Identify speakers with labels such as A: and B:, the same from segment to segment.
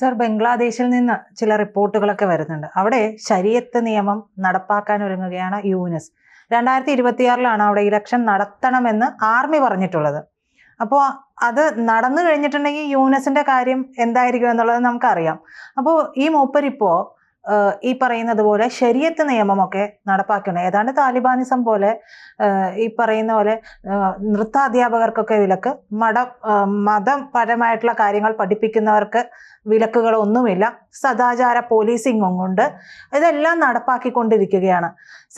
A: Sir ബംഗ്ലാദേശിൽ നിന്ന് ചില റിപ്പോർട്ടുകളൊക്കെ വരുന്നുണ്ട്. അവിടെ ശരീഅത്ത് നിയമം നടപ്പാക്കാൻ ഒരുങ്ങുകയാണ് യൂനിസ്. രണ്ടായിരത്തി ഇരുപത്തിയാറിലാണ് അവിടെ ഇലക്ഷൻ നടത്തണമെന്ന് ആർമി പറഞ്ഞിട്ടുള്ളത്. അപ്പോൾ അത് നടന്നു കഴിഞ്ഞിട്ടുണ്ടെങ്കിൽ യൂനസിന്റെ കാര്യം എന്തായിരിക്കും എന്നുള്ളത് നമുക്കറിയാം. അപ്പോൾ ഈ മൂപ്പരിപ്പോ ഈ പറയുന്നത് പോലെ ശരീഅത്ത് നിയമമൊക്കെ നടപ്പാക്കണം. ഏതാണ്ട് താലിബാനിസം പോലെ ഈ പറയുന്ന പോലെ നൃത്ത നൃത്താധ്യാപകർക്കൊക്കെ വിലക്ക് മത മതം മതപരമായിട്ടുള്ള കാര്യങ്ങൾ പഠിപ്പിക്കുന്നവർക്ക് വിലക്കുകളൊന്നുമില്ല. സദാചാര പോലീസിങ്ങും കൊണ്ട് ഇതെല്ലാം നടപ്പാക്കിക്കൊണ്ടിരിക്കുകയാണ്.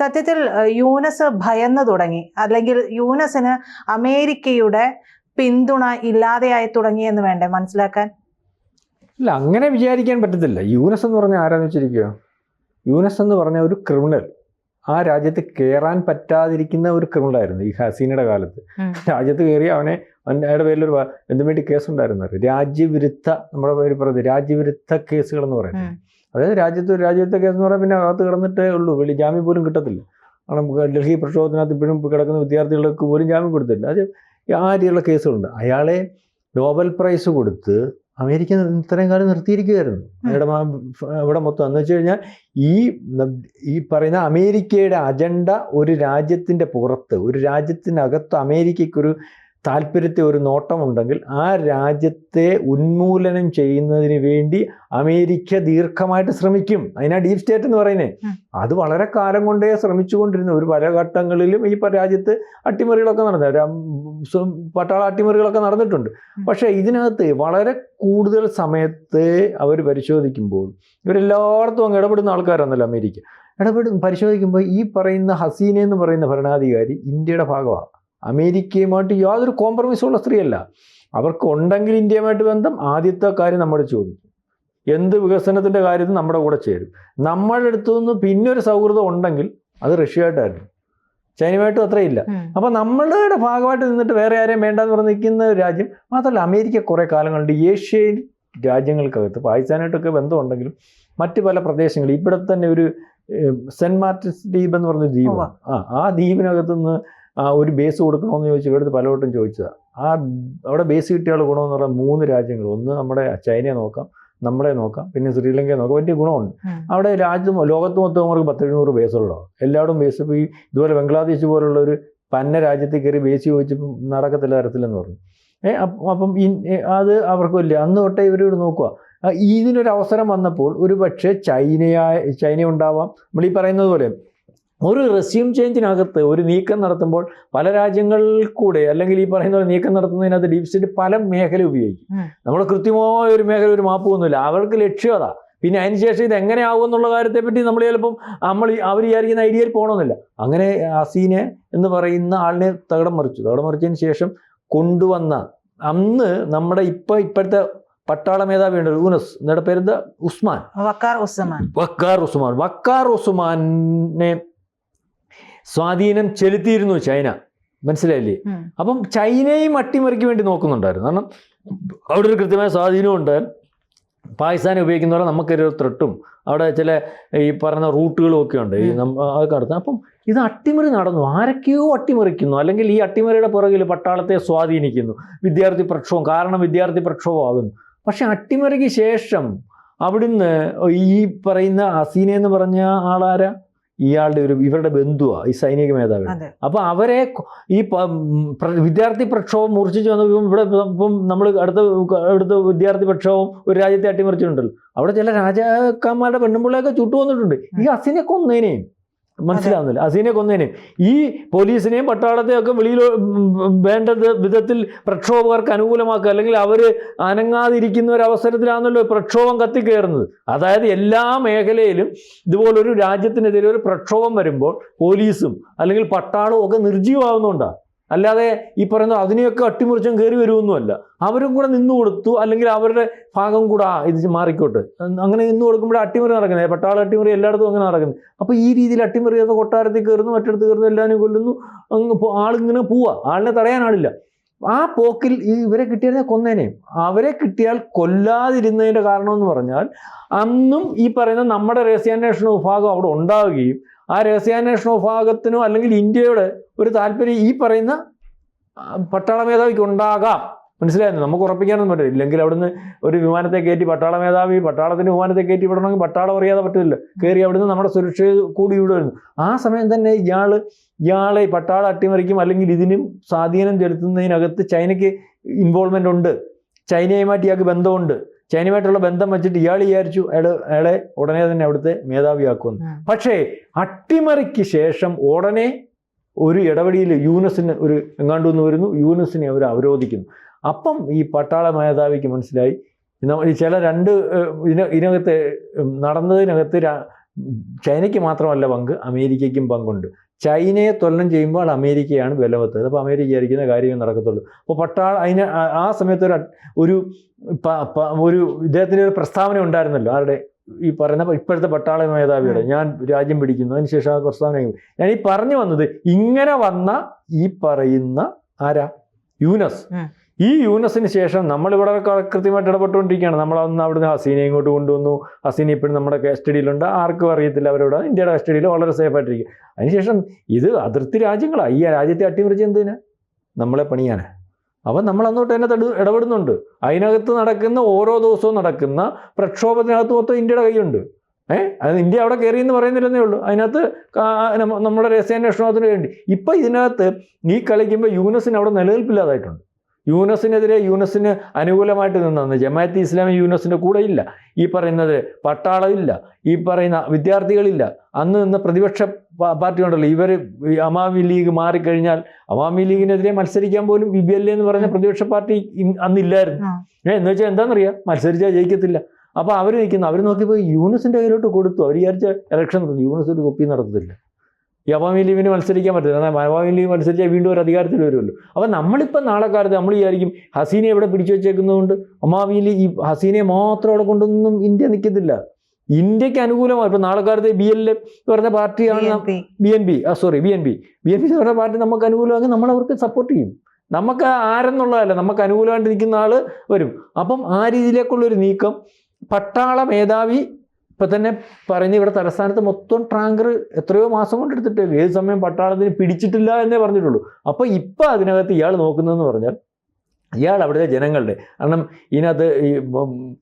A: സത്യത്തിൽ യൂനസ് ഭയന്നു തുടങ്ങി. അല്ലെങ്കിൽ യൂനസിന് അമേരിക്കയുടെ പിന്തുണ ഇല്ലാതെയായി തുടങ്ങിയെന്ന് വേണ്ടേ മനസ്സിലാക്കാൻ?
B: ഇല്ല അങ്ങനെ വിചാരിക്കാൻ പറ്റത്തില്ല. യൂനസ് എന്ന് പറഞ്ഞാൽ ആരാന്ന് വെച്ചിരിക്കുക യൂനസ് എന്ന് പറഞ്ഞ ഒരു ക്രിമിനൽ. ആ രാജ്യത്ത് കയറാൻ പറ്റാതിരിക്കുന്ന ഒരു ക്രിമിനലായിരുന്നു ഈ ഹസീനയുടെ കാലത്ത്. രാജ്യത്ത് കയറി അവനെ അയാളുടെ പേരിൽ ഒരു എന്തിനു വേണ്ടി കേസുണ്ടായിരുന്നു രാജ്യവിരുദ്ധ നമ്മുടെ പേര് പറയുന്നത് രാജ്യവിരുദ്ധ കേസുകൾ എന്ന് പറയുന്നത്. അതായത് രാജ്യത്ത് ഒരു രാജ്യത്തെ കേസ് എന്ന് പറഞ്ഞാൽ പിന്നെ അകത്ത് കിടന്നിട്ടേ ഉള്ളൂ. വലിയ ജാമ്യം പോലും കിട്ടത്തില്ല. കാരണം ഡൽഹി പ്രക്ഷോഭത്തിനകത്ത് ഇപ്പോഴും കിടക്കുന്ന വിദ്യാർത്ഥികൾക്ക് പോലും ജാമ്യം കൊടുത്തില്ല അത് ആ രീതിയിലുള്ള കേസുകളുണ്ട് അയാളെ നോബൽ പ്രൈസ് കൊടുത്ത് അമേരിക്ക ഇത്രയും കാലം നിർത്തിയിരിക്കുകയായിരുന്നു അവിടെ ഇവിടെ മൊത്തം. എന്ന് വെച്ച് കഴിഞ്ഞാൽ ഈ ഈ പറയുന്ന അമേരിക്കയുടെ അജണ്ട ഒരു രാജ്യത്തിന്റെ പുറത്ത് ഒരു രാജ്യത്തിനകത്ത് അമേരിക്കയ്ക്കൊരു താല്പര്യത്തെ ഒരു നോട്ടമുണ്ടെങ്കിൽ ആ രാജ്യത്തെ ഉന്മൂലനം ചെയ്യുന്നതിന് വേണ്ടി അമേരിക്ക ദീർഘമായിട്ട് ശ്രമിക്കും. അതിനാ ഡീപ് സ്റ്റേറ്റ് എന്ന് പറയുന്നത് അത് വളരെ കാലം കൊണ്ടേ ശ്രമിച്ചുകൊണ്ടിരുന്നു ഒരു പല ഘട്ടങ്ങളിലും ഈ രാജ്യത്ത് അട്ടിമറികളൊക്കെ നടന്നു. പട്ടാള അട്ടിമറികളൊക്കെ നടന്നിട്ടുണ്ട്. പക്ഷെ ഇതിനകത്ത് വളരെ കൂടുതൽ സമയത്ത് അവർ പരിശോധിക്കുമ്പോൾ ഇവരെല്ലായിടത്തും അങ്ങ് ഇടപെടുന്ന ആൾക്കാരാണല്ലോ അമേരിക്ക. ഇടപെടും പരിശോധിക്കുമ്പോൾ ഈ പറയുന്ന ഹസീന എന്ന് പറയുന്ന ഭരണാധികാരി ഇന്ത്യയുടെ ഭാഗമാണ്. അമേരിക്കയുമായിട്ട് യാതൊരു കോംപ്രമൈസുള്ള സ്ത്രീയല്ല. അവർക്ക് ഉണ്ടെങ്കിൽ ഇന്ത്യയുമായിട്ട് ബന്ധം ആദ്യത്തെ കാര്യം നമ്മുടെ ചോദിക്കും എന്ത് വികസനത്തിന്റെ കാര്യത്തിൽ നമ്മുടെ കൂടെ ചേരും. നമ്മളുടെ അടുത്തു നിന്ന് പിന്നൊരു സൗഹൃദം ഉണ്ടെങ്കിൽ അത് റഷ്യയായിട്ടായിരുന്നു. ചൈനയുമായിട്ടും അത്രയില്ല.
A: അപ്പൊ
B: അപ്പോൾ നമ്മളുടെ ഭാഗമായിട്ട് നിന്നിട്ട് വേറെ ആരെയും വേണ്ടെന്ന് പറഞ്ഞ് നിൽക്കുന്ന ഒരു രാജ്യം മാത്രമല്ല അമേരിക്ക കുറെ കാലങ്ങളുണ്ട്. ഏഷ്യയിൽ രാജ്യങ്ങൾക്കകത്ത് പാകിസ്ഥാനായിട്ടൊക്കെ ബന്ധമുണ്ടെങ്കിലും മറ്റ് പല പ്രദേശങ്ങളിൽ ഇവിടെ തന്നെ ഒരു സെന്റ് മാർട്ടിൻസ് ദ്വീപ് എന്ന് പറഞ്ഞ ദ്വീപ് ആ ആ ദ്വീപിനകത്ത് നിന്ന് ഒരു ബേസ് കൊടുക്കണമെന്ന് ചോദിച്ചു ഇവിടുത്തെ പലവട്ടം ചോദിച്ചതാണ് ആ അവിടെ ബേസ് കിട്ടിയാൽ ഗുണമെന്ന് പറഞ്ഞാൽ മൂന്ന് രാജ്യങ്ങൾ. ഒന്ന് നമ്മുടെ ചൈനയെ നോക്കാം. നമ്മളെ നോക്കാം. പിന്നെ ശ്രീലങ്കയെ നോക്കാം. വലിയ ഗുണമുണ്ട്. അവിടെ രാജ്യം ലോകത്ത് മൊത്തം അവർക്ക് പത്തെഴുന്നൂറ് ബേസുള്ളതാണ് എല്ലായിടും ബേസ് ഇപ്പോൾ ഈ ഇതുപോലെ ബംഗ്ലാദേശ് പോലുള്ള ഒരു പന്ന രാജ്യത്തിൽ കയറി ബേസ് ചോദിച്ചപ്പം നടക്കത്തില്ല തരത്തില്ലെന്ന് പറഞ്ഞു. ഏ അപ്പ- അത് അവർക്ക് വലിയ അന്ന് തൊട്ടേ ഇവരോട് നോക്കുക ഇതിനൊരു അവസരം വന്നപ്പോൾ ഒരു പക്ഷേ ചൈനയായ ചൈന ഉണ്ടാവാം നമ്മൾ ഈ പറയുന്നത് പോലെ ഒരു റെസ്യൂം ചേഞ്ചിനകത്ത് ഒരു നീക്കം നടത്തുമ്പോൾ പല രാജ്യങ്ങളിൽ കൂടെ അല്ലെങ്കിൽ ഈ പറയുന്ന പോലെ നീക്കം നടത്തുന്നതിനകത്ത് ഡീപ് സ്റ്റേറ്റ് പല മേഖല ഉപയോഗിക്കും. നമ്മൾ കൃത്യമായ ഒരു മേഖല ഒരു മാപ്പ് ഒന്നുമില്ല. അവർക്ക് ലക്ഷ്യം അതാ. പിന്നെ അതിനുശേഷം ഇത് എങ്ങനെയാവും എന്നുള്ള കാര്യത്തെപ്പറ്റി നമ്മൾ ചിലപ്പം നമ്മൾ അവർ വിചാരിക്കുന്ന ഐഡിയയിൽ പോകണമെന്നില്ല അങ്ങനെ അസീനെ എന്ന് പറയുന്ന ആളിനെ തകടം മറിച്ചു. തകടം മറിച്ചതിന് ശേഷം കൊണ്ടുവന്ന അന്ന് നമ്മുടെ ഇപ്പം ഇപ്പോഴത്തെ പട്ടാള മേധാവി ഉണ്ട് യൂനസ്. എന്നിട്ട് പേരെന്താ? ഉസ്മാൻ.
A: വക്കാർ ഉസ്മാൻ.
B: വക്കാർ ഉസ്മാൻ. വക്കാർ ഉസ്മാനെ സ്വാധീനം ചെലുത്തിയിരുന്നു ചൈന. മനസ്സിലായില്ലേ. അപ്പം ചൈനയും അട്ടിമറിക്ക് വേണ്ടി നോക്കുന്നുണ്ടായിരുന്നു. കാരണം അവിടെ ഒരു കൃത്യമായ സ്വാധീനമുണ്ട് പാകിസ്ഥാനെ ഉപയോഗിക്കുന്നവരെ നമുക്കൊരു ത്രെട്ടും. അവിടെ ചില ഈ പറഞ്ഞ റൂട്ടുകളും ഒക്കെ ഉണ്ട്. ഈ അതൊക്കെ നടത്തുന്നത്. അപ്പം ഇത് അട്ടിമറി നടന്നു. ആരൊക്കെയോ അട്ടിമറിക്കുന്നു. അല്ലെങ്കിൽ ഈ അട്ടിമറിയുടെ പുറകിൽ പട്ടാളത്തെ സ്വാധീനിക്കുന്നു. വിദ്യാർത്ഥി പ്രക്ഷോഭം കാരണം വിദ്യാർത്ഥി പ്രക്ഷോഭമാകുന്നു പക്ഷെ അട്ടിമറിക്ക് ശേഷം അവിടുന്ന് ഈ പറയുന്ന ഹസീന എന്ന് പറഞ്ഞ ആളാരാ? ഇയാളുടെ ഒരു ഇവരുടെ ബന്ധുവാണ് ഈ സൈനിക മേധാവി.
A: അപ്പൊ
B: അപ്പോൾ അവരെ ഈ വിദ്യാർത്ഥി പ്രക്ഷോഭം മൂർച്ഛിച്ചു വന്ന ഇവിടെ ഇപ്പം നമ്മൾ അടുത്ത അടുത്ത വിദ്യാർത്ഥി പ്രക്ഷോഭം ഒരു രാജ്യത്തെ അട്ടിമറിച്ചിട്ടുണ്ടല്ലോ. അവിടെ ചില രാജാക്കന്മാരുടെ പെണ്ണുമ്പിള്ളയൊക്കെ ചുട്ടു വന്നിട്ടുണ്ട്. ഈ അസിനെ കൊന്നേനെയും മനസ്സിലാവുന്നില്ല. അസീനെ കൊന്നതിനെ ഈ പോലീസിനെയും പട്ടാളത്തെയും ഒക്കെ വെളിയിൽ വേണ്ടത് വേണ്ട വിധത്തിൽ പ്രക്ഷോഭകർക്ക് അനുകൂലമാക്കുക. അല്ലെങ്കിൽ അവർ അനങ്ങാതിരിക്കുന്ന ഒരു അവസരത്തിലാണല്ലോ പ്രക്ഷോഭം കത്തിക്കയറുന്നത് അതായത് എല്ലാ മേഖലയിലും ഇതുപോലൊരു രാജ്യത്തിനെതിരെ ഒരു പ്രക്ഷോഭം വരുമ്പോൾ പോലീസും അല്ലെങ്കിൽ പട്ടാളവും ഒക്കെ നിർജീവമാവുന്നുണ്ടാണ് അല്ലാതെ ഈ പറയുന്ന അതിനെയൊക്കെ അട്ടിമുറിച്ചും കയറി വരുമൊന്നുമല്ല അവരും കൂടെ നിന്നു കൊടുത്തു അല്ലെങ്കിൽ അവരുടെ ഭാഗം കൂടെ ആ ഇത് മാറിക്കോട്ടെ. അങ്ങനെ നിന്നു കൊടുക്കുമ്പോഴേ അട്ടിമറി നടക്കുന്നത് പട്ടാള അട്ടിമറി എല്ലായിടത്തും അങ്ങനെ നടക്കുന്നത് അപ്പോൾ ഈ രീതിയിൽ അട്ടിമറി ചെയ്ത കൊട്ടാരത്തിൽ കയറുന്നു മറ്റിടത്ത് കയറുന്നു എല്ലാവരും കൊല്ലുന്നു അങ്ങ് ആളിങ്ങനെ പോവുക ആളിനെ തടയാൻ ആളില്ല. ആ പോക്കിൽ ഇവരെ കിട്ടിയാൽ കൊന്നേനെയും അവരെ കിട്ടിയാൽ കൊല്ലാതിരുന്നതിന്റെ കാരണം എന്ന് പറഞ്ഞാൽ അന്നും ഈ പറയുന്ന നമ്മുടെ രഹസ്യാന്വേഷണ വിഭാഗം അവിടെ ഉണ്ടാവുകയും ആ രഹസ്യാന്വേഷണ വിഭാഗത്തിനോ അല്ലെങ്കിൽ ഇന്ത്യയുടെ ഒരു താല്പര്യം ഈ പറയുന്ന പട്ടാള മേധാവിക്ക് ഉണ്ടാകാം. മനസ്സിലായിരുന്നു നമുക്ക് ഉറപ്പിക്കാനൊന്നും പറ്റില്ല. ഇല്ലെങ്കിൽ അവിടുന്ന് ഒരു വിമാനത്തെ കയറ്റി പട്ടാള മേധാവി പട്ടാളത്തിന് വിമാനത്തെ കയറ്റി വിടണമെങ്കിൽ പട്ടാളം അറിയാതെ പറ്റില്ല കയറി അവിടുന്ന് നമ്മുടെ സുരക്ഷ കൂടി വിടുമായിരുന്നു. ആ സമയം തന്നെ ഇയാൾ ഇയാളെ പട്ടാള അട്ടിമറിക്കും അല്ലെങ്കിൽ ഇതിനും സ്വാധീനം ചെലുത്തുന്നതിനകത്ത് ചൈനയ്ക്ക് ഇൻവോൾവ്മെന്റ് ഉണ്ട്. ചൈനയുമായിട്ട് ഇയാൾക്ക് ബന്ധമുണ്ട്. ചൈനയുമായിട്ടുള്ള ബന്ധം വെച്ചിട്ട് ഇയാൾ വിചാരിച്ചു അയാൾ അയാളെ ഉടനെ തന്നെ അവിടുത്തെ മേധാവിയാക്കുമെന്ന്. പക്ഷേ അട്ടിമറിക്ക് ശേഷം ഉടനെ ഒരു ഇടപെടിയിൽ യൂനസിന് ഒരു എങ്ങാണ്ട് ഒന്ന് വരുന്നു. യൂനസിനെ അവർ അവരോധിക്കുന്നു. അപ്പം ഈ പട്ടാള മേധാവിക്ക് മനസ്സിലായി. ചില രണ്ട് ഇതിന ഇതിനകത്ത് നടന്നതിനകത്ത് ചൈനയ്ക്ക് മാത്രമല്ല പങ്ക് അമേരിക്കയ്ക്കും പങ്കുണ്ട്. ചൈനയെ തൊല്ലം ചെയ്യുമ്പോൾ അമേരിക്കയാണ് ബലവത്തത് അപ്പോൾ അമേരിക്ക വിചാരിക്കുന്ന കാര്യമേ നടക്കത്തുള്ളൂ. അപ്പോൾ പട്ടാള അതിന് ആ- സമയത്ത് ഒരു ഒരു ഒരു ഇദ്ദേഹത്തിന്റെ ഒരു പ്രസ്താവന ഉണ്ടായിരുന്നല്ലോ. ആരുടെ? ഈ പറയുന്ന ഇപ്പോഴത്തെ പട്ടാള മേധാവിയുടെ. ഞാൻ രാജ്യം പിടിക്കുന്നു. അതിനുശേഷം ആ പ്രസ്താവന ഞാൻ ഈ പറഞ്ഞു വന്നത് ഇങ്ങനെ വന്ന ഈ പറയുന്ന ആരാ? യൂനസ്. ഈ യൂനസിന് ശേഷം നമ്മളിവിടെ കൃത്യമായിട്ട് ഇടപെട്ടുകൊണ്ടിരിക്കുകയാണ്. നമ്മൾ അന്ന് അവിടുന്ന് ഹസീനെ ഇങ്ങോട്ട് കൊണ്ടുവന്നു. ഹസീന ഇപ്പോഴും നമ്മുടെ കസ്റ്റഡിയിലുണ്ട്. ആർക്കും അറിയത്തില്ല അവരോട്. ഇന്ത്യയുടെ കസ്റ്റഡിയിൽ വളരെ സേഫ് ആയിട്ടിരിക്കും. അതിനുശേഷം ഇത് അതിർത്തി രാജ്യങ്ങളാണ് ഈ രാജ്യത്തെ അട്ടിമറിച്ച് എന്തിനാ? നമ്മളെ പണിയാനാ അപ്പം നമ്മൾ അങ്ങോട്ട് തന്നെ തടു- ഇടപെടുന്നുണ്ട്. അതിനകത്ത് നടക്കുന്ന ഓരോ ദിവസവും നടക്കുന്ന പ്രക്ഷോഭത്തിനകത്ത് മൊത്തം ഇന്ത്യയുടെ കൈയുണ്ട് ഏഹ് അത് ഇന്ത്യ അവിടെ കയറി എന്ന് പറയുന്നില്ലെന്നേ ഉള്ളൂ. അതിനകത്ത് നമ്മുടെ രഹസ്യാന്വേഷണത്തിന് വേണ്ടി. ഇപ്പം ഇതിനകത്ത് ഈ കളിക്കുമ്പോൾ യൂനസിന് അവിടെ നിലനിൽപ്പില്ലാതായിട്ടുണ്ട്. യൂനസിനെതിരെ യൂനസിന് അനുകൂലമായിട്ട് നിന്നു ജമാഅത്ത് ഇസ്ലാമി യൂനസിന്റെ കൂടെ ഇല്ല. ഈ പറയുന്നത് പട്ടാളമില്ല. ഈ പറയുന്ന വിദ്യാർത്ഥികളില്ല. അന്ന് നിന്ന് പ്രതിപക്ഷ പാർട്ടി ഉണ്ടല്ലോ. ഇവർ അവാമി ലീഗ് മാറിക്കഴിഞ്ഞാൽ അവാമി ലീഗിനെതിരെ മത്സരിക്കാൻ പോലും ബി ബി എൽ എന്ന് പറയുന്ന പ്രതിപക്ഷ പാർട്ടി അന്നില്ലായിരുന്നു
A: ഞാൻ
B: ഏ, എന്ന് വെച്ചാൽ എന്താണെന്നറിയാം മത്സരിച്ചാൽ ജയിക്കത്തില്ല. അപ്പോൾ അവർ നിൽക്കുന്നു. അവർ നോക്കിയപ്പോൾ യൂണസിന്റെ കയ്യിലോട്ട് കൊടുത്തു. അവർ വിചാരിച്ച ഇലക്ഷൻ നടന്നു. യൂണിസ് ഒരു തൊപ്പി നടത്തത്തില്ല. ഈ അവാമി ലീഗിന് മത്സരിക്കാൻ പറ്റില്ല. കാരണം അവാമി ലീഗ് മത്സരിച്ചാൽ വീണ്ടും ഒരു അധികാരത്തിൽ വരുമല്ലോ. അപ്പം നമ്മളിപ്പോൾ നാളെ കാലത്ത് നമ്മൾ വിചാരിക്കും ഹസീനെ എവിടെ പിടിച്ചു വെച്ചേക്കുന്നതുകൊണ്ട്? അമാവി ലീഗ് ഈ ഹസീനെ മാത്രം അവിടെ കൊണ്ടൊന്നും ഇന്ത്യ നിൽക്കത്തില്ല ഇന്ത്യയ്ക്ക് അനുകൂലമാണ് ഇപ്പം നാളെ കാലത്ത് ബി എൽ പറഞ്ഞ പാർട്ടിയാണ്. B N P. ആ sorry B N P. B N P എന്ന് പറഞ്ഞ പാർട്ടി നമുക്ക് അനുകൂലമാണെങ്കിൽ നമ്മൾ അവർക്ക് സപ്പോർട്ട് ചെയ്യും. നമുക്ക് ആരെന്നുള്ളതല്ല. നമുക്ക് അനുകൂലമായിട്ട് നിൽക്കുന്ന ആൾ വരും. അപ്പം ആ രീതിയിലേക്കുള്ളൊരു നീക്കം പട്ടാള മേധാവി ഇപ്പം തന്നെ പറയുന്നത് ഇവിടെ തലസ്ഥാനത്ത് മൊത്തം ടാങ്കർ എത്രയോ മാസം കൊണ്ട് എടുത്തിട്ട് ഏത് സമയം പട്ടാളത്തിന് പിടിച്ചിട്ടില്ല എന്നേ പറഞ്ഞിട്ടുള്ളൂ. അപ്പോൾ ഇപ്പം അതിനകത്ത് ഇയാൾ നോക്കുന്നതെന്ന് പറഞ്ഞാൽ ഇയാൾ അവിടുത്തെ ജനങ്ങളുടെ കാരണം ഇതിനകത്ത് ഈ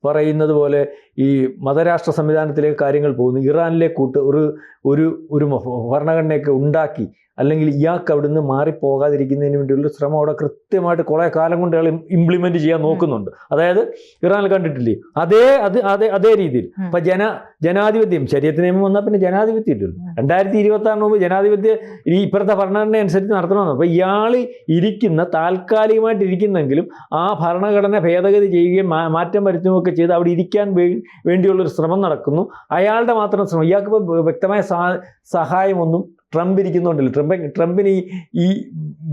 B: പറയുന്നത് പോലെ ഈ മതരാഷ്ട്ര സംവിധാനത്തിലേക്ക് കാര്യങ്ങൾ പോകുന്നു. ഇറാനിലെ കൂട്ട് ഒരു ഒരു ഒരു ഭരണഘടനയൊക്കെ ഉണ്ടാക്കി അല്ലെങ്കിൽ ഇയാൾക്ക് അവിടെ നിന്ന് മാറിപ്പോകാതിരിക്കുന്നതിന് വേണ്ടിയുള്ള ശ്രമം അവിടെ കൃത്യമായിട്ട് കുറേ കാലം കൊണ്ട് അയാൾ ഇംപ്ലിമെന്റ് ചെയ്യാൻ നോക്കുന്നുണ്ട്. അതായത് ഇറാനിൽ കണ്ടിട്ടില്ലേ? അതേ അത് അതേ അതേ രീതിയിൽ. ഇപ്പൊ ജന ജനാധിപത്യം ശരീരത്തിന് നിയമം വന്നാൽ പിന്നെ ജനാധിപത്യം ഇല്ലല്ലോ. രണ്ടായിരത്തി ഇരുപത്തി ആറിന് മുമ്പ് ജനാധിപത്യ ഈ ഇപ്പോഴത്തെ ഭരണഘടന അനുസരിച്ച് നടത്തണമെന്ന്. അപ്പൊ ഇയാൾ ഇരിക്കുന്ന താൽക്കാലികമായിട്ട് ഇരിക്കുന്നെങ്കിലും ആ ഭരണഘടന ഭേദഗതി ചെയ്യുകയും മാറ്റം വരുത്തുകയൊക്കെ ചെയ്ത് അവിടെ ഇരിക്കാൻ വേണ്ടിയുള്ളൊരു ശ്രമം നടക്കുന്നു. അയാളുടെ മാത്രം ശ്രമം. ഇയാൾക്ക് ഇപ്പോൾ വ്യക്തമായ സഹായമൊന്നും ട്രംപ് ഇരിക്കുന്നുണ്ടല്ലോ? ട്രംപ് ട്രംപിന് ഈ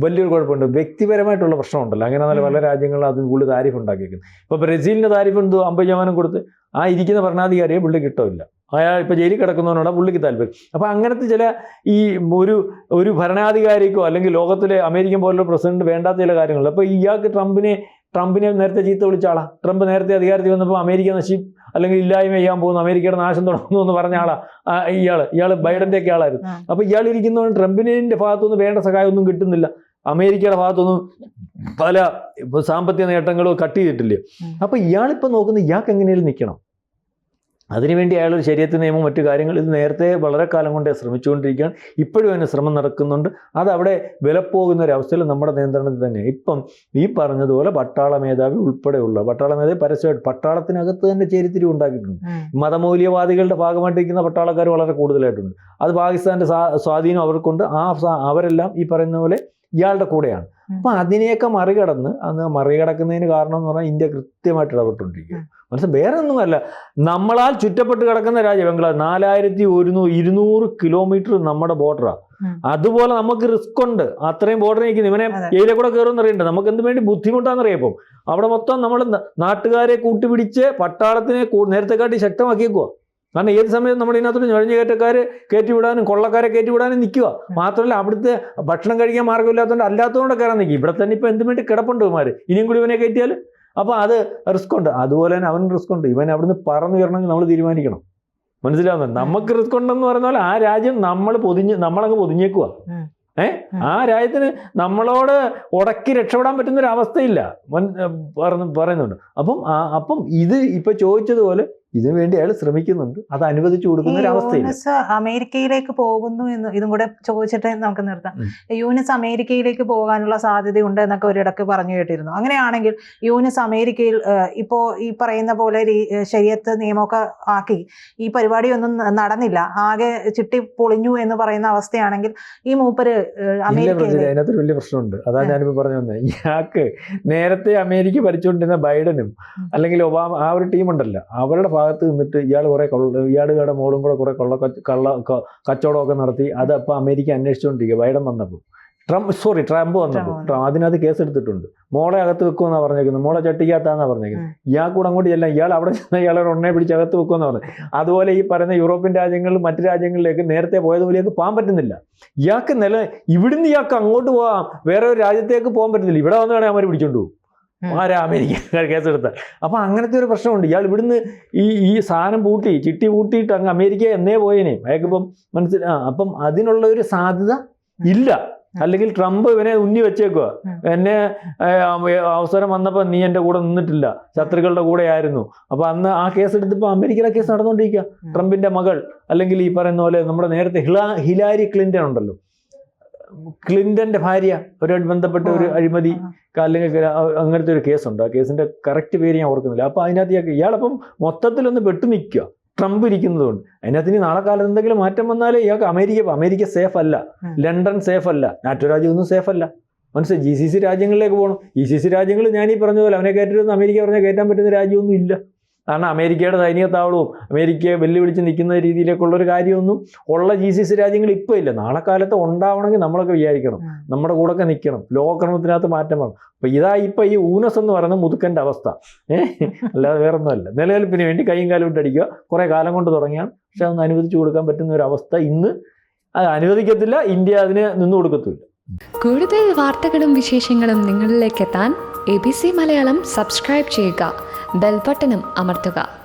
B: വലിയൊരു കുഴപ്പമുണ്ട്. വ്യക്തിപരമായിട്ടുള്ള പ്രശ്നമുണ്ടല്ലോ. അങ്ങനെ നല്ല പല രാജ്യങ്ങളും അതിന് കൂടുതൽ താരിഫ് ഉണ്ടാക്കിയിരിക്കുന്നു ഇപ്പോൾ ബ്രസീലിന്റെ താരിഫ് എന്തോ അമ്പത് ശതമാനം കൊടുത്ത് ആ ഇരിക്കുന്ന ഭരണാധികാരിയെ പുള്ളി കിട്ടില്ല അയാൾ ഇപ്പോൾ ജയിലിൽ കിടക്കുന്നവനോടാണ് പുള്ളിക്ക് താല്പര്യം. അപ്പോൾ അങ്ങനത്തെ ചില ഈ ഒരു ഒരു ഭരണാധികാരിക്കോ അല്ലെങ്കിൽ ലോകത്തിലെ അമേരിക്കൻ പോലുള്ള പ്രസിഡന്റ് വേണ്ടാത്ത ചില കാര്യങ്ങളുണ്ട് അപ്പോൾ ഇയാൾക്ക് ട്രംപിനെ ട്രംപിനെ നേരത്തെ ചീത്ത വിളിച്ച ആളാ. ട്രംപ് നേരത്തെ അധികാരത്തിൽ വന്നപ്പോൾ അമേരിക്ക നശി അല്ലെങ്കിൽ ഇല്ലായ്മ ചെയ്യാൻ പോകുന്നു അമേരിക്കയുടെ നാശം തുടങ്ങുന്നു എന്ന് പറഞ്ഞ ആളാ ഇയാൾ ഇയാൾ. ബൈഡന്റെ ഒക്കെ ആളായിരുന്നു. അപ്പൊ ഇയാൾ ഇരിക്കുന്നവൻ ട്രംപിന്റെ ഭാഗത്തുനിന്ന് വേണ്ട സഹായമൊന്നും കിട്ടുന്നില്ല. അമേരിക്കയുടെ ഭാഗത്തുനിന്നും പല സാമ്പത്തിക നേട്ടങ്ങളും കട്ട് ചെയ്തിട്ടില്ലേ. അപ്പൊ ഇയാളിപ്പോ നോക്കുന്ന ഇയാൾക്ക് എങ്ങനെയും നിൽക്കണം. അതിനുവേണ്ടി അയാൾ ഒരു ശരീരത്തെ നിയമം മറ്റു കാര്യങ്ങൾ ഇത് നേരത്തെ വളരെ കാലം കൊണ്ടേ ശ്രമിച്ചുകൊണ്ടിരിക്കുകയാണ്. ഇപ്പോഴും അതിന് ശ്രമം നടക്കുന്നുണ്ട്. അത് അവിടെ വിലപ്പോകുന്ന ഒരു അവസ്ഥയിൽ നമ്മുടെ നിയന്ത്രണത്തിൽ തന്നെ. ഇപ്പം ഈ പറഞ്ഞതുപോലെ പട്ടാള മേധാവി ഉൾപ്പെടെയുള്ള പട്ടാള മേധാവി പരസ്യമായിട്ട് പട്ടാളത്തിനകത്ത് തന്നെ ചേരിത്തിരിവ് ഉണ്ടാക്കിയിട്ടുണ്ട്. മതമൂല്യവാദികളുടെ ഭാഗമായിട്ടിരിക്കുന്ന പട്ടാളക്കാർ വളരെ കൂടുതലായിട്ടുണ്ട്. അത് പാകിസ്ഥാന്റെ സ്വാധീനം അവർക്കുണ്ട്. ആ അവരെല്ലാം ഈ പറയുന്ന പോലെ ഇയാളുടെ കൂടെയാണ്. അപ്പം അതിനെയൊക്കെ മറികടന്ന് അന്ന് മറികടക്കുന്നതിന് കാരണം എന്ന് പറഞ്ഞാൽ ഇന്ത്യ കൃത്യമായിട്ട് ഇടപെട്ടുകൊണ്ടിരിക്കുക.
A: മനസ്സിലും
B: മനസ്സിൽ വേറെ ഒന്നുമല്ല നമ്മളാൽ ചുറ്റപ്പെട്ട് കിടക്കുന്ന രാജ്യം ബംഗ്ലാദേശ് നാലായിരത്തി ഒരുന്നൂറ് ഇരുന്നൂറ് കിലോമീറ്റർ നമ്മുടെ ബോർഡറാണ്. അതുപോലെ നമുക്ക് റിസ്ക് ഉണ്ട്. അത്രയും ബോർഡർ നിൽക്കുന്നു ഇവനെ. ഏരിയ കൂടെ കയറുമെന്ന് അറിയണ്ട നമുക്ക് എന്ത് വേണ്ടി ബുദ്ധിമുട്ടാണെന്നറിയപ്പം അവിടെ മൊത്തം നമ്മൾ നാട്ടുകാരെ കൂട്ടുപിടിച്ച് പട്ടാളത്തിനെ നേരത്തെക്കാട്ടി നേരത്തെ കാട്ടി ശക്തമാക്കിയേക്കുക കാരണം ഏത് സമയത്ത് നമ്മുടെ ഇതിനകത്തോട്ട് നുഴഞ്ഞു കയറ്റക്കാര് കയറ്റിവിടാനും കൊള്ളക്കാരെ കയറ്റിവിടാനും നിൽക്കുക. മാത്രമല്ല അവിടുത്തെ ഭക്ഷണം കഴിക്കാൻ മാർഗമില്ലാത്തതുകൊണ്ട് അല്ലാത്തതുകൊണ്ട് കയറാൻ നിൽക്കും ഇവിടെ തന്നെ ഇപ്പം എന്ത് വേണ്ടി കിടപ്പുണ്ട് ഇവന്മാർ ഇനിയും കൂടി ഇവനെ കയറ്റിയാൽ അപ്പോൾ അത് റിസ്ക് ഉണ്ട്. അതുപോലെ തന്നെ അവൻ റിസ്ക് ഉണ്ട്. ഇവൻ അവിടുന്ന് പറന്നു വരണമെങ്കിൽ നമ്മൾ തീരുമാനിക്കണം. മനസ്സിലാവുന്നത് നമുക്ക് റിസ്ക് ഉണ്ടെന്ന് പറഞ്ഞാൽ ആ രാജ്യം നമ്മൾ പൊതിഞ്ഞ് നമ്മളങ്ങ് പൊതിഞ്ഞേക്കുക. ഏ? ആ രാജ്യത്തിന് നമ്മളോട് ഉടക്കി രക്ഷപ്പെടാൻ പറ്റുന്ന ഒരു അവസ്ഥയില്ല. പറയുന്നുണ്ട്. അപ്പം അപ്പം ഇത് ഇപ്പൊ ചോദിച്ചതുപോലെ ഇതിനു വേണ്ടി അയാൾ ശ്രമിക്കുന്നുണ്ട്. അത് അനുവദിച്ചു കൊടുക്കുന്ന ഒരു
A: യൂനിസ് അമേരിക്കയിലേക്ക് പോകുന്നു എന്ന് ഇതും കൂടെ ചോദിച്ചിട്ട് നമുക്ക് നിർത്താം. യൂനിസ് അമേരിക്കയിലേക്ക് പോകാനുള്ള സാധ്യതയുണ്ട് എന്നൊക്കെ ഒരിടക്ക് പറഞ്ഞു കേട്ടിരുന്നു. അങ്ങനെയാണെങ്കിൽ യൂനിസ് അമേരിക്കയിൽ ഇപ്പോൾ ഇപ്പോ ഈ പറയുന്ന പോലെ ശരിയത്ത് നിയമമൊക്കെ ആക്കി ഈ പരിപാടിയൊന്നും നടന്നില്ല. ആകെ ചിട്ടി പൊളിഞ്ഞു എന്ന് പറയുന്ന അവസ്ഥയാണെങ്കിൽ ഈ മൂപ്പര്
B: അതിനകത്തൊരു വലിയ പ്രശ്നമുണ്ട്. അതാ
A: ഞാനിപ്പോൾ
B: ഞാനിപ്പോ പറഞ്ഞു വന്നത് ഇയാൾക്ക് നേരത്തെ അമേരിക്ക ഭരിച്ചുകൊണ്ടിരുന്ന ബൈഡനും. അല്ലെങ്കിൽ ഒബാമ ആ ഒരു ടീമുണ്ടല്ലോ. അവരുടെ ഭാഗത്ത് നിന്നിട്ട് ഇയാൾ കുറേ കൊള്ള ഇയാളുടെ മോളും കൂടെ കുറേ കൊള്ള കള്ള കച്ചവടമൊക്കെ നടത്തി അത് അപ്പൊ അമേരിക്ക അന്വേഷിച്ചുകൊണ്ടിരിക്കുക ബൈഡൻ വന്നപ്പോൾ ട്രംപ് സോറി ട്രംപ് വന്നപ്പോൾ
A: ട്രംപ്
B: അതിനകത്ത് കേസ് എടുത്തിട്ടുണ്ട് മോളെ അകത്ത് വെക്കുമെന്നാണ് പറഞ്ഞേക്കുന്നത്. മോളെ ചട്ടിക്കകത്താന്നാ പറഞ്ഞേക്കുന്നത്. ഇയാൾ കൂടെ അങ്ങോട്ട് ചെല്ലാം ഇയാൾ അവിടെ ചെന്ന ഇയാളെ ഒണ്ണെ പിടിച്ച് അകത്ത് വെക്കുമെന്ന് പറഞ്ഞു. അതുപോലെ ഈ പറയുന്ന യൂറോപ്യൻ രാജ്യങ്ങളിൽ മറ്റു രാജ്യങ്ങളിലേക്ക് നേരത്തെ പോയതുപോലെയൊക്കെ പോകാൻ പറ്റുന്നില്ല. ഇയാൾക്ക് നില ഇവിടുന്ന് ഇയാൾക്ക് അങ്ങോട്ട് പോകാം. വേറെ ഒരു രാജ്യത്തേക്ക് പോകാൻ പറ്റുന്നില്ല. ഇവിടെ വന്ന് വേണേൽ അവന്മാർ പിടിച്ചോണ്ട് പോകും. ആരാ അമേരിക്ക കേസെടുത്ത. അപ്പൊ അങ്ങനത്തെ ഒരു പ്രശ്നമുണ്ട്. ഇയാൾ ഇവിടുന്ന് ഈ ഈ സാധനം പൂട്ടി ചിട്ടി പൂട്ടിയിട്ട് അങ്ങ് അമേരിക്ക എന്നേ പോയേനെ. അയാൾക്കിപ്പം മനസ്സിൽ ആ അപ്പം അതിനുള്ള ഒരു സാധ്യത ഇല്ല. അല്ലെങ്കിൽ ട്രംപ് ഇവനെ ഉന്നി വെച്ചേക്കുക. എന്നെ അവസരം വന്നപ്പോൾ നീ എന്റെ കൂടെ നിന്നിട്ടില്ല. ശത്രുക്കളുടെ കൂടെ ആയിരുന്നു. അപ്പൊ അന്ന് ആ കേസ് എടുത്തപ്പോൾ അമേരിക്കയിലെ കേസ് നടന്നുകൊണ്ടിരിക്കുക. ട്രംപിന്റെ മകൾ അല്ലെങ്കിൽ ഈ പറയുന്ന പോലെ നമ്മുടെ നേരത്തെ ഹിലാ ഹിലാരി ക്ലിന്റൺ ഉണ്ടല്ലോ. ക്ലിന്റന്റെ ഭാര്യ അവരുമായിട്ട് ബന്ധപ്പെട്ട ഒരു അഴിമതി. അല്ലെങ്കിൽ അങ്ങനത്തെ ഒരു കേസുണ്ട്. ആ കേസിന്റെ കറക്റ്റ് പേര് ഞാൻ ഓർക്കുന്നില്ല. അപ്പൊ അതിനകത്ത് ഇയാളപ്പം മൊത്തത്തിലൊന്ന് പെട്ടു നിൽക്കുക. ട്രംപ് ഇരിക്കുന്നതുകൊണ്ട്. അതിനകത്ത് ഇനി നാളെ കാലത്ത് എന്തെങ്കിലും മാറ്റം വന്നാലേ ഇയാൾക്ക് അമേരിക്ക അമേരിക്ക സേഫ് അല്ല. ലണ്ടൻ സേഫ് അല്ല. നാറ്റോ രാജ്യമൊന്നും സേഫ് അല്ല. മനസ്സിലായി ജി സി സി രാജ്യങ്ങളിലേക്ക് പോകണം ജി സി സി രാജ്യങ്ങൾ ഞാൻ ഈ പറഞ്ഞ പോലെ അവനെ കയറ്റരുതെന്ന് അമേരിക്ക പറഞ്ഞാൽ കയറ്റാൻ പറ്റുന്ന രാജ്യമൊന്നും ഇല്ല കാരണം അമേരിക്കയുടെ സൈനിക താവളവും അമേരിക്കയെ വെല്ലുവിളിച്ച് നിൽക്കുന്ന രീതിയിലേക്കുള്ള ഒരു കാര്യമൊന്നും ഉള്ള ജി സി സി രാജ്യങ്ങൾ ഇപ്പോൾ ഇല്ല. നാളെ കാലത്ത് ഉണ്ടാവണമെങ്കിൽ നമ്മളൊക്കെ വിചാരിക്കണം. നമ്മുടെ കൂടെ ഒക്കെ നിൽക്കണം. ലോകക്രമത്തിനകത്ത് മാറ്റം വേണം അപ്പോൾ ഇതാ ഇപ്പം ഈ ഊനസ് എന്ന് പറയുന്ന മുതുക്കന്റെ അവസ്ഥ. ഏഹ് അല്ലാതെ വേറെ ഒന്നുമല്ല നിലനിൽപ്പിന് വേണ്ടി കൈയും കാലും ഇട്ടടിക്കുക കുറേ കാലം കൊണ്ട് തുടങ്ങിയാണ്. പക്ഷെ അതൊന്ന് അനുവദിച്ചു കൊടുക്കാൻ പറ്റുന്ന ഒരു അവസ്ഥ ഇന്ന് അത് അനുവദിക്കത്തില്ല. ഇന്ത്യ അതിന് നിന്നു കൊടുക്കത്തില്ല.
C: കൂടുതൽ വാർത്തകളും വിശേഷങ്ങളും നിങ്ങളിലേക്ക് എത്താൻ A B C Malayalam subscribe ചെയ്യുക. ബെൽബട്ടനും അമർത്തുക.